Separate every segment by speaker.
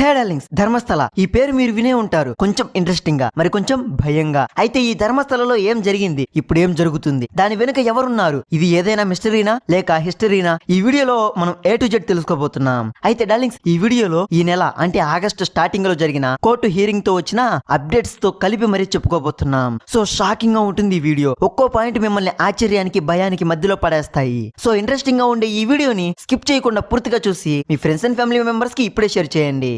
Speaker 1: హే darlings Dharmasthala. ఈ పేరు మీరు వినే ఉంటారు. కొంచెం ఇంట్రెస్టింగ్గా మరి కొంచెం భయంగా. అయితే ఈ ధర్మస్థలలో ఏం జరిగింది? ఇప్పుడు ఏం జరుగుతుంది? దాని వెనుక ఎవరున్నారు? ఇది ఏదైనా మిస్టరీనా లేక హిస్టరీనా ఈ వీడియోలో మనం ఏ టు జెడ్ తెలుసుకోబోతున్నాం. అయితే డార్లింగ్స్ ఈ వీడియోలో ఈ నెల అంటే ఆగస్టు స్టార్టింగ్లో జరిగిన కోర్టు హియరింగ్తో వచ్చిన అప్డేట్స్తో కలిపి మరీ చెప్పుకోబోతున్నాం. సో షాకింగ్గా ఉంటుంది ఈ వీడియో. ఒక్కో పాయింట్ మిమ్మల్ని ఆశ్చర్యానికి భయానికి మధ్యలో పడేస్తాయి. సో ఇంట్రెస్టింగ్గా ఉండే ఈ వీడియోని స్కిప్ చేయకుండా పూర్తిగా చూసి మీ ఫ్రెండ్స్ అండ్ ఫ్యామిలీ మెంబర్స్కి ఇప్పుడే షేర్ చేయండి.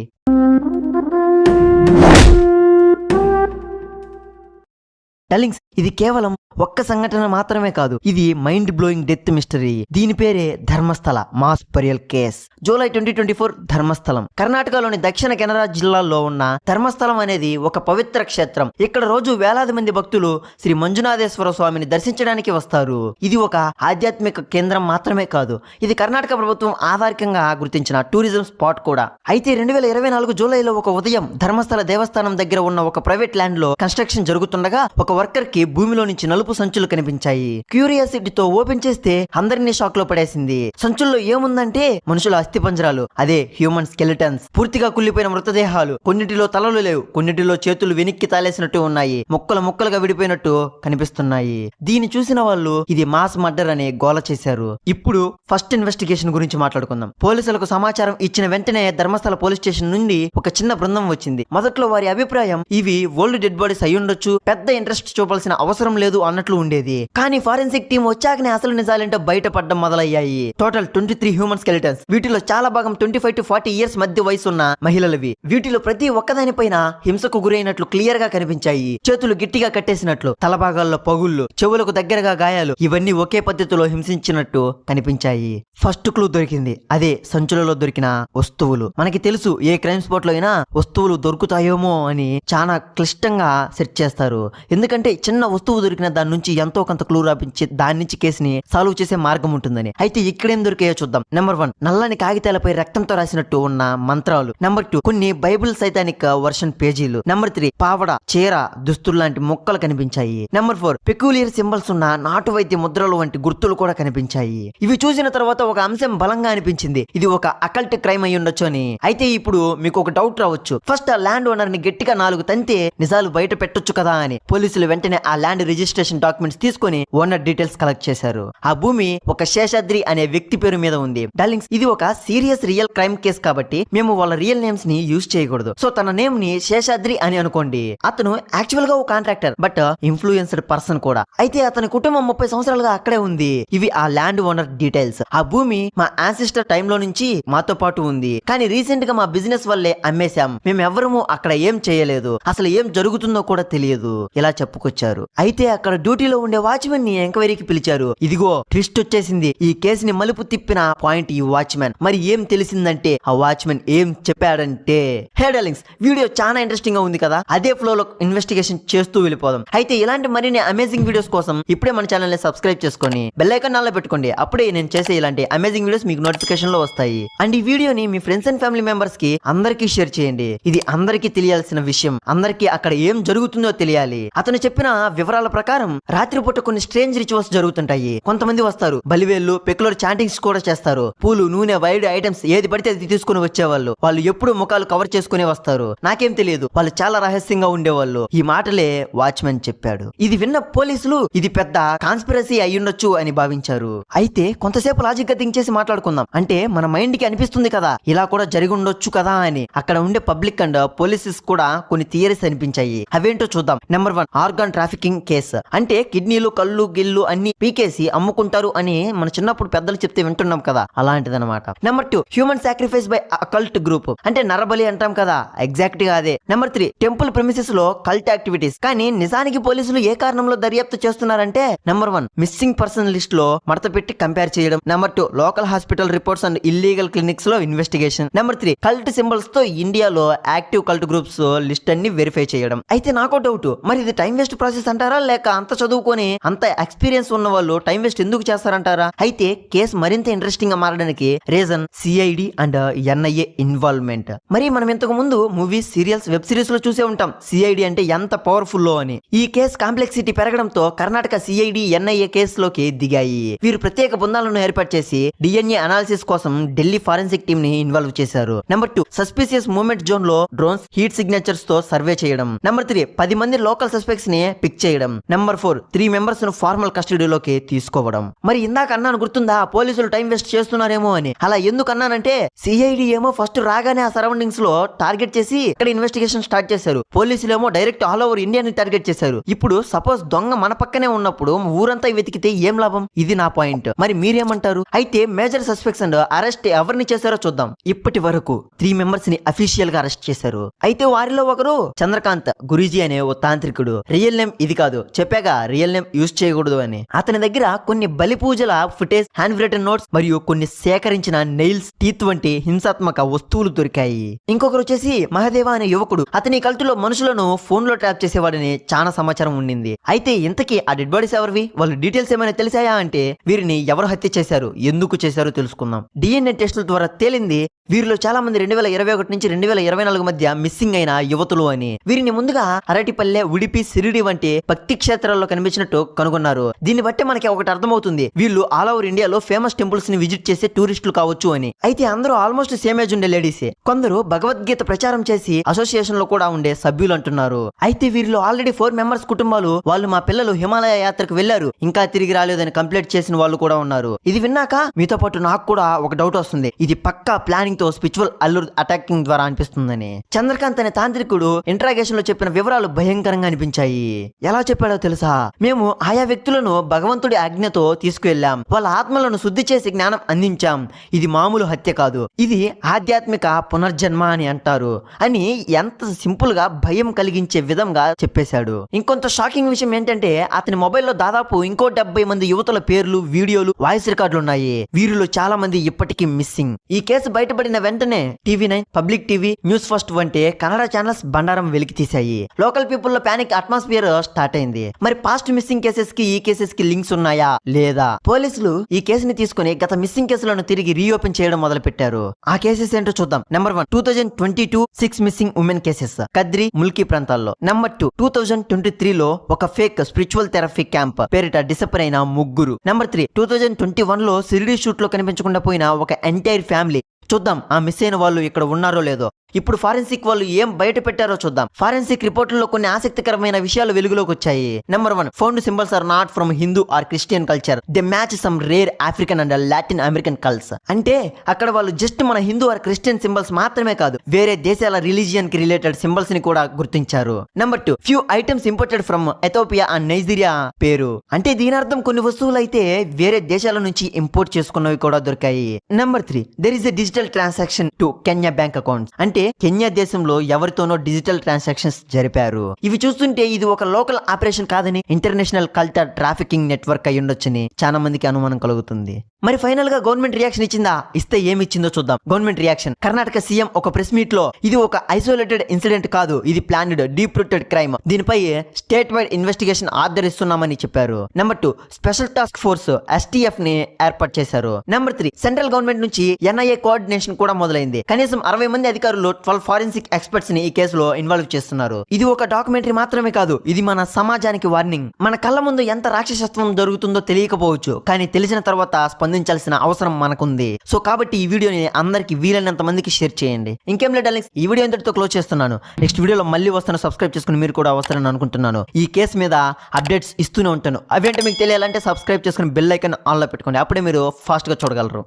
Speaker 1: டெல்லிங்ஸ் ఇది కేవలం ఒక్క సంఘటన మాత్రమే కాదు ఇది మైండ్ బ్లోయింగ్ డెత్ మిస్టరీ దీని పేరే Dharmasthala mass burial case July twenty twenty four Dharmasthalam. కర్ణాటకలోని దక్షిణ కెనరా జిల్లాలో ఉన్న ధర్మస్థలం అనేది ఒక పవిత్ర క్షేత్రం. ఇక్కడ రోజు వేలాది మంది భక్తులు శ్రీ మంజునాథేశ్వర స్వామిని దర్శించడానికి వస్తారు. ఇది ఒక ఆధ్యాత్మిక కేంద్రం మాత్రమే కాదు ఇది కర్ణాటక ప్రభుత్వం ఆధారికంగా గుర్తించిన టూరిజం స్పాట్ కూడా. అయితే రెండు వేల ఇరవై నాలుగు జూలైలో ఒక ఉదయం ధర్మస్థల దేవస్థానం దగ్గర ఉన్న ఒక ప్రైవేట్ ల్యాండ్లో కన్స్ట్రక్షన్ జరుగుతుండగా ఒక వర్కర్కి భూమిలో నుంచి నలుపు సంచులు కనిపించాయి. క్యూరియాసిటీతో ఓపెన్ చేస్తే అందరినీ షాక్లో పడేసింది. సంచుల్లో ఏముందంటే మనుషుల అస్థి పంజరాలు అదే హ్యూమన్ స్కెలిటన్స్ పూర్తిగా కుళ్ళిపోయిన మృతదేహాలు. కొన్నిటిలో తలలు లేవు. కొన్నిటిలో చేతులు వెనక్కి తాలేసినట్టు ఉన్నాయి. ముక్కలు ముక్కలుగా విడిపోయినట్టు కనిపిస్తున్నాయి. దీన్ని చూసిన వాళ్ళు ఇది మాస్ మర్డర్ అని గోల చేశారు. ఇప్పుడు ఫస్ట్ ఇన్వెస్టిగేషన్ గురించి మాట్లాడుకుందాం. పోలీసులకు సమాచారం ఇచ్చిన వెంటనే ధర్మస్థల పోలీస్ స్టేషన్ నుండి ఒక చిన్న బృందం వచ్చింది. మొదట్లో వారి అభిప్రాయం ఇవి ఓల్డ్ డెడ్ బాడీస్ అయ్యుండొచ్చు పెద్ద ఇంట్రెస్ట్ చూపాల్సిన అవసరం లేదు అన్నట్లు ఉండేది. కానీ ఫారెన్సిక్ టీం వచ్చాకనే అసలు నిజాలేంటో బయటపడడం మొదలయ్యాయి. Total twenty three human skeletons వీటిలో చాలా భాగం twenty five to forty years మధ్య వయసు ఉన్న మహిళలవి. వీటిలో ప్రతి ఒక్కదానిపైన హింసకు గురైనట్లు క్లియర్గా కనిపించాయి. చేతులు గట్టిగా కట్టేసినట్లు తల భాగాల్లో పగుళ్ళు చెవులకు దగ్గరగా గాయాలు ఇవన్నీ ఒకే పద్ధతిలో హింసించినట్టు కనిపించాయి. ఫస్ట్ క్లూ దొరికింది. అదే సంచులలో దొరికిన వస్తువులు. మనకి తెలుసు ఏ క్రైమ్ స్పాట్లో అయినా వస్తువులు దొరుకుతాయేమో అని చాలా క్లిష్టంగా సెట్ చేస్తారు. ఎందుకంటే చిన్న వస్తువు దొరికిన దాని నుంచి ఎంతో కొంత క్లూ రాపించి దాని నుంచి కేసుని సాల్వ్ చేసే మార్గం ఉంటుందని. అయితే ఇక్కడేం దొరికాయో చూద్దాం. నెంబర్ వన్ నల్లని కాగితాలపై రక్తంతో రాసినట్టు ఉన్న మంత్రాలు. నెంబర్ టూ కొన్ని బైబిల్ సైతానిక్ వర్షన్ పేజీలు. నెంబర్ త్రీ పావడ చీర దుస్తులు లాంటి మొక్కలు కనిపించాయి. నెంబర్ ఫోర్ పెక్యులియర్ సింబల్స్ ఉన్న నాటు వైద్య ముద్రలు వంటి గుర్తులు కూడా కనిపించాయి. ఇవి చూసిన తర్వాత ఒక అంశం బలంగా అనిపించింది. ఇది ఒక అకల్ట్ క్రైమ్ అయి ఉండొచ్చు అని. అయితే ఇప్పుడు మీకు ఒక డౌట్ రావచ్చు. ఫస్ట్ ఆ ల్యాండ్ ఓనర్ని గట్టిగా నాలుగు తంతే నిజాలు బయట పెట్టొచ్చు కదా అని. పోలీసులు వెంటనే ఆ ల్యాండ్ రిజిస్ట్రేషన్ డాక్యుమెంట్స్ తీసుకొని ఓనర్ డీటెయిల్స్ కలెక్ట్ చేశారు. ఆ భూమి ఒక శేషాద్రి అనే వ్యక్తి పేరు మీద ఉంది. డార్లింగ్స్ ఇది ఒక సీరియస్ రియల్ క్రైమ్ కేస్ కాబట్టి మేము వాళ్ళ రియల్ నేమ్స్ని యూజ్ చేయకూడదు. సో తన నేమ్ని శేషాద్రి అని అనుకోండి. అతను యాక్చువల్గా ఒక కాంట్రాక్టర్ బట్ ఇన్ఫ్లుయెన్స్డ్ పర్సన్ కూడా. అయితే అతని కుటుంబం ముప్పై సంవత్సరాలుగా అక్కడే ఉంది. ఇవి ఆ ల్యాండ్ ఓనర్ డీటెయిల్స్ ఆ భూమి మా ఆన్సిస్టర్ టైమ్లో నుంచి మాతో పాటు ఉంది. కానీ రీసెంట్గా మా బిజినెస్ వల్లే అమ్మేశాం. మేము ఎవరము అక్కడ ఏం చేయలేదు. అసలు ఏం జరుగుతుందో కూడా తెలియదు. ఇలా చెప్పుకొచ్చారు. అయితే అక్కడ డ్యూటీలో ఉండే వాచ్మెన్ని ఎంక్వైరీకి పిలిచారు. ఇదిగో ట్విస్ట్ వచ్చేసింది. ఈ కేసుని మలుపు తిప్పిన పాయింట్ ఈ వాచ్మెన్. మరి ఏం తెలిసిందంటే ఆ వాచ్మెన్ ఏం చెప్పాడంటే హే డార్లింగ్స్ వీడియో చాలా ఇంట్రెస్టింగ్గా ఉంది కదా. అదే ఫ్లో లో ఇన్వెస్టిగేషన్ చేస్తూ వెళ్ళిపోదాం. అయితే ఇలాంటి మరిన్ని అమేజింగ్ వీడియోస్ కోసం ఇప్పుడే మన ఛానల్ని సబ్స్క్రైబ్ చేసుకొని బెల్లైకన్ నాలో పెట్టుకోండి. అప్పుడే నేను చేసే ఇలాంటి అమేజింగ్ వీడియోస్ మీకు నోటిఫికేషన్లో వస్తాయి. అండ్ ఈ వీడియోని మీ ఫ్రెండ్స్ అండ్ ఫ్యామిలీ మెంబర్స్కి అందరికీ షేర్ చేయండి. ఇది అందరికీ తెలియాల్సిన విషయం. అందరికీ అక్కడ ఏం జరుగుతుందో తెలియాలి. అతను చెప్పిన వివరాల ప్రకారం రాత్రిపూట కొన్ని స్ట్రేంజ్ రిచువల్స్ జరుగుతుంటాయి. కొంతమంది వస్తారు. బలివేళ్ళు పెకులర్ చాంటింగ్స్ కూడా చేస్తారు. పూలు నూనె వైడ్ ఐటమ్స్ ఏది పడితే అది తీసుకుని వచ్చేవాళ్ళు. వాళ్ళు ఎప్పుడు ముఖాలు కవర్ చేసుకునే వస్తారు. నాకేం తెలియదు. వాళ్ళు చాలా రహస్యంగా ఉండేవాళ్ళు. ఈ మాటలే వాచ్మెన్ చెప్పాడు. ఇది విన్న పోలీసులు ఇది పెద్ద కాన్స్పిరసీ అయ్యుండొచ్చు అని భావించారు. అయితే కొంతసేపు లాజిక్గా థింక్ చేసి మాట్లాడుకుందాం. అంటే మన మైండ్కి అనిపిస్తుంది కదా. ఇలా కూడా జరిగి ఉండొచ్చు కదా అని. అక్కడ ఉండే పబ్లిక్ అండ్ పోలీసెస్ కూడా కొన్ని థియరీస్ అనిపించాయి. అవేంటో చూద్దాం. Number one organ trafficking case. అంటే కిడ్నీలు కళ్ళు గిల్లు అన్ని పీకేసి అమ్ముకుంటారు అని మన చిన్నప్పుడు పెద్దలు చెప్తే వింటున్నాం కదా. అలాంటిదన్నమాట. Number two human sacrifice by occult group అంటే నరబలి అంటాం కదా. ఎగ్జాక్ట్గా అదే. నెంబర్ త్రీ టెంపుల్ ప్రెమిసెస్లో కల్ట్ యాక్టివిటీస్ కానీ నిజానికి పోలీసులు ఏ కారణంలో దర్యాప్తు చేస్తున్నారంటే నెంబర్ వన్ మిస్సింగ్ పర్సన్ లిస్ట్లో మడత పెట్టి కంపేర్ చేయడం. Number two local hospital reports and illegal క్లినిక్స్లో investigation number three cult సింబల్స్తో ఇండియాలో యాక్టివ్ కల్ట్ గ్రూప్స్ లిస్ట్ అన్ని వెరిఫై చేయడం. అయితే నాకు డౌట్ మరి ఇది టైం వేస్ట్ ప్రాసెస్ సైంటిస్ట్ అంటారా లేక అంత చదువుకొని అంత ఎక్స్పీరియన్స్ ఉన్న వాళ్ళు టైం వేస్ట్ ఎందుకు చేస్తారంటారా? అయితే కేసు మరింత ఇంట్రెస్టింగ్గా మారడానికి reason CID and NIA involvement మరి మనం ఇంతకు ముందు మూవీస్ సీరియల్స్ వెబ్ సిరీస్లో చూసే ఉంటాం. సిఐడి అంటే ఎంత పవర్ఫుల్ అని. ఈ కేసు కాంప్లెక్సిటీ పెరగడంతో కర్ణాటక సిఐడి ఎన్ఐఏ కేసులోకి దిగాయి. వీరు ప్రత్యేక బృందాలను ఏర్పాటు చేసి డిఎన్ఏ అనాలిసిస్ కోసం ఢిల్లీ ఫారెన్సిక్ టీమ్ని ఇన్వాల్వ్ చేశారు. నెంబర్ టూ సస్పిసియస్ మూమెంట్ జోన్లో డ్రోన్స్ హీట్ సిగ్నేచర్స్తో సర్వే చేయడం. నెంబర్ త్రీ పది మంది లోకల్ సస్పెక్ట్స్ని పిక్ చేయడం. నెంబర్ ఫోర్ త్రీ మెంబర్స్ను ఫార్మల్ కస్టడీలోకి తీసుకోవడం. మరి ఇందాక అన్నాను గుర్తుందా? పోలీసులు టైం వేస్ట్ చేస్తున్నారేమో అని. అలా ఎందుకు అన్నానంటే సిఐడి ఏమో ఫస్ట్ రాగానే ఆ సరౌండింగ్స్లో టార్గెట్ చేసి ఇక్కడ ఇన్వెస్టిగేషన్ స్టార్ట్ చేశారు. పోలీసులు ఏమో డైరెక్ట్ ఆల్ ఓవర్ ఇండియా ని టార్గెట్ చేశారు. ఇప్పుడు సపోజ్ దొంగ మన పక్కనే ఉన్నప్పుడు ఊరంతా వెతికితే ఏం లాభం? ఇది నా పాయింట్ మరి మీరేమంటారు? అయితే మేజర్ సస్పెక్ట్స్ అండ్ అరెస్ట్ ఎవరిని చేశారో చూద్దాం. ఇప్పటి వరకు త్రీ మెంబర్స్ని అఫీషియల్గా అరెస్ట్ చేశారు. అయితే వారిలో ఒకరు చంద్రకాంత్ గురూజీ అనే ఓ తాంత్రికుడు. రియల్ నేమ్ ఇది కాదు. చెప్పాగా రియల్ నేమ్ యూజ్ చేయకూడదు అని. అతని దగ్గర కొన్ని బలి పూజల ఫుటేజ్ హ్యాండ్ రిటర్న్ నోట్స్ మరియు కొన్ని సేకరించిన నెయిల్స్ టీత్ వంటి హింసాత్మక వస్తువులు దొరికాయి. ఇంకొకరు వచ్చేసి మహదేవ అనే యువకుడు. అతని కల్తులో మనుషులను ఫోన్లో ట్యాప్ చేసేవాడని చాలా సమాచారం ఉండింది. అయితే ఇంతకీ ఆ డెడ్ బాడీస్ ఎవరివి? వాళ్ళ డీటెయిల్స్ ఏమైనా తెలిసాయా అంటే వీరిని ఎవరు హత్య చేశారు? ఎందుకు చేశారో తెలుసుకుందాం. డిఎన్ఏ టెస్టుల ద్వారా తేలింది వీరిలో చాలా మంది రెండు వేల ఇరవై ఒకటి నుంచి రెండు వేల ఇరవై నాలుగు మధ్య మిస్సింగ్ అయిన యువతులు అని. వీరిని ముందుగా అరటిపల్లె ఉడిపి సిరిడి వంటి భక్తి క్షేత్రాల్లో కనిపించినట్టు కనుగొన్నారు. దీన్ని బట్టి మనకి ఒకటి అర్థమవుతుంది. వీళ్ళు ఆల్ ఓవర్ ఇండియాలో ఫేమస్ టెంపుల్స్ని విజిట్ చేసే టూరిస్టులు కావచ్చు అని. అయితే అందరూ ఆల్మోస్ట్ సేమ్ ఏజ్ ఉండే లేడీస్ కొందరు భగవద్గీత ప్రచారం చేసి అసోసియేషన్లో కూడా ఉండే సభ్యులు అంటున్నారు. అయితే వీరిలో ఆల్రెడీ ఫోర్ మెంబర్స్ కుటుంబాలు వాళ్ళు మా పిల్లలు హిమాలయ యాత్రకు వెళ్ళారు ఇంకా తిరిగి రాలేదని కంప్లైంట్ చేసిన వాళ్ళు కూడా ఉన్నారు. ఇది విన్నాక మీతో పాటు నాకు కూడా ఒక డౌట్ వస్తుంది. ఇది పక్కా ప్లానింగ్ తో స్పిరిచువల్ అల్లూర్ అటాకింగ్ ద్వారా అనిపిస్తుందని. చంద్రకాంత్ అనే తాంత్రికుడు ఇంట్రాగేషన్లో చెప్పిన వివరాలు భయంకరంగా అనిపించాయి. ఎలా చెప్పాడో తెలుసా? మేము ఆయా వ్యక్తులను భగవంతుడి ఆజ్ఞతో తీసుకువెళ్ళాం వాళ్ళ ఆత్మలను శుద్ధి చేసి జ్ఞానం అందించాం. ఇది మామూలు హత్య కాదు. ఇది ఆధ్యాత్మిక పునర్జన్మ అని అంటారు. అని ఎంత సింపుల్గా భయం కలిగించే విధంగా చెప్పేశాడు. ఇంకొంత షాకింగ్ విషయం ఏంటంటే అతని మొబైల్లో దాదాపు ఇంకో డెబ్బై మంది యువతల పేర్లు వీడియోలు వాయిస్ రికార్డులు ఉన్నాయి. వీరిలో చాలా మంది ఇప్పటికీ మిస్సింగ్. ఈ కేసు బయటపడిన వెంటనే TV nine public TV news first వంటి కన్నడ ఛానల్స్ బండారం వెలికి తీశాయి. లోకల్ పీపుల్లో ప్యానిక్ అట్మాస్ఫియర్ స్టార్ట్ అయింది. మరి పాస్ట్ మిస్సింగ్ కేసెస్కి ఈ కేసెస్కి లింక్స్ ఉన్నాయా? లేదా? పోలీసులు ఈ కేసుని తీసుకుని గత మిస్సింగ్ కేసులను తిరిగి రీఓపెన్ చేయడం మొదలు పెట్టారు ఆ కేసెస్ ఏంటో చూద్దాం. Number one two thousand twenty two six missing women cases Kadri Mulki ప్రాంతాల్లో. Number two two thousand twenty three లో ఒక ఫేక్ స్పిరిచువల్ థెరపీ క్యాంప్ పేరిట డిసప్పర్ అయిన ముగ్గురు. Number three two thousand twenty వన్లో సిరిడి షూట్లో కనిపించకుండా పోయిన ఒక ఎంటైర్ ఫ్యామిలీ చూద్దాం ఆ మిస్ అయిన వాళ్ళు ఇక్కడ ఉన్నారో లేదో. ఇప్పుడు ఫారెన్సిక్ వాళ్ళు ఏం బయట పెట్టారో చూద్దాం. ఫారెన్సిక్ రిపోర్టుల్లో కొన్ని ఆసక్తికరమైన విషయాలు వెలుగులోకి వచ్చాయి number one found symbols are not from Hindu or Christian culture they match some rare African and Latin American cults అంటే అక్కడ వాళ్ళు జస్ట్ మన హిందూ ఆర్ క్రిస్టియన్ సింబల్స్ మాత్రమే కాదు వేరే దేశాల రిలీజియన్కి రిలేటెడ్ సింబల్స్ని కూడా గుర్తించారు. Number two few items imported from Ethiopia and Nigeria పేరు. అంటే దీని అర్థం కొన్ని వస్తువులు అయితే వేరే దేశాల నుంచి ఇంపోర్ట్ చేసుకున్నవి కూడా దొరికాయి. Number three there is a digital transaction to Kenya bank accounts అంటే కెన్యా దేశంలో ఎవరితోనో డిజిటల్ ట్రాన్సాక్షన్స్ జరిపారు. ఇవి చూస్తుంటే ఇది ఒక లోకల్ ఆపరేషన్ కాదని ఇంటర్నేషనల్ కల్చర్ ట్రాఫికింగ్ నెట్వర్క్ అయి ఉండొచ్చని చాలా మందికి అనుమానం కలుగుతుంది. మరి ఫైనల్గా గవర్నమెంట్ రియాక్షన్ ఇచ్చిందా? ఇస్తే ఏమి ఇచ్చిందో చూద్దాం. Government reaction. కర్ణాటక సీఎం ఒక ప్రెస్ మీట్లో ఇది ఒక ఐసోలేటెడ్ ఇన్సిడెంట్ కాదు ఇది ప్లాన్డ్ డీప్ రూటెడ్ క్రైమ్. దీనిపై స్టేట్ వైడ్ ఇన్వెస్టిగేషన్ ఆదరిస్తున్నామని చెప్పారు. Number two special task force ఎస్టీఎఫ్ని ఏర్పాటు చేశారు. నెంబర్ త్రీ సెంట్రల్ గవర్నమెంట్ నుంచి ఎన్ఐఏ కోఆర్డినేషన్ కూడా మొదలైంది. కనీసం అరవై మంది అధికారులు ట్వెల్వ్ ఫారెన్సిక్ ఎక్స్పర్ట్స్ని ఈ కేసులో ఇన్వాల్వ్ చేస్తున్నారు. ఇది ఒక డాక్యుమెంటరీ మాత్రమే కాదు ఇది మన సమాజానికి వార్నింగ్ మన కళ్ళ ముందు ఎంత రాక్షసత్వం జరుగుతుందో తెలియకపోవచ్చు కానీ తెలిసిన తర్వాత స్పందించాల్సిన అవసరం మనకుంది. సో కాబట్టి ఈ వీడియోని అందరికి వీలైనంత మందికి షేర్ చేయండి. ఇంకేం లేదు ఈ వీడియో ఇంతటితో క్లోజ్ చేస్తున్నాను. నెక్స్ట్ వీడియోలో మళ్ళీ వస్తాను సబ్స్క్రైబ్ చేసుకుని మీరు కూడా వస్తారని అనుకుంటున్నాను. ఈ కేసు మీద అప్డేట్స్ ఇస్తూనే ఉంటాను. అవేంటో మీకు తెలియాలంటే సబ్స్క్రైబ్ చేసుకుని బెల్ ఐకన్ ఆన్లో పెట్టుకోండి. అప్పుడే మీరు ఫాస్ట్గా చూడగలరు.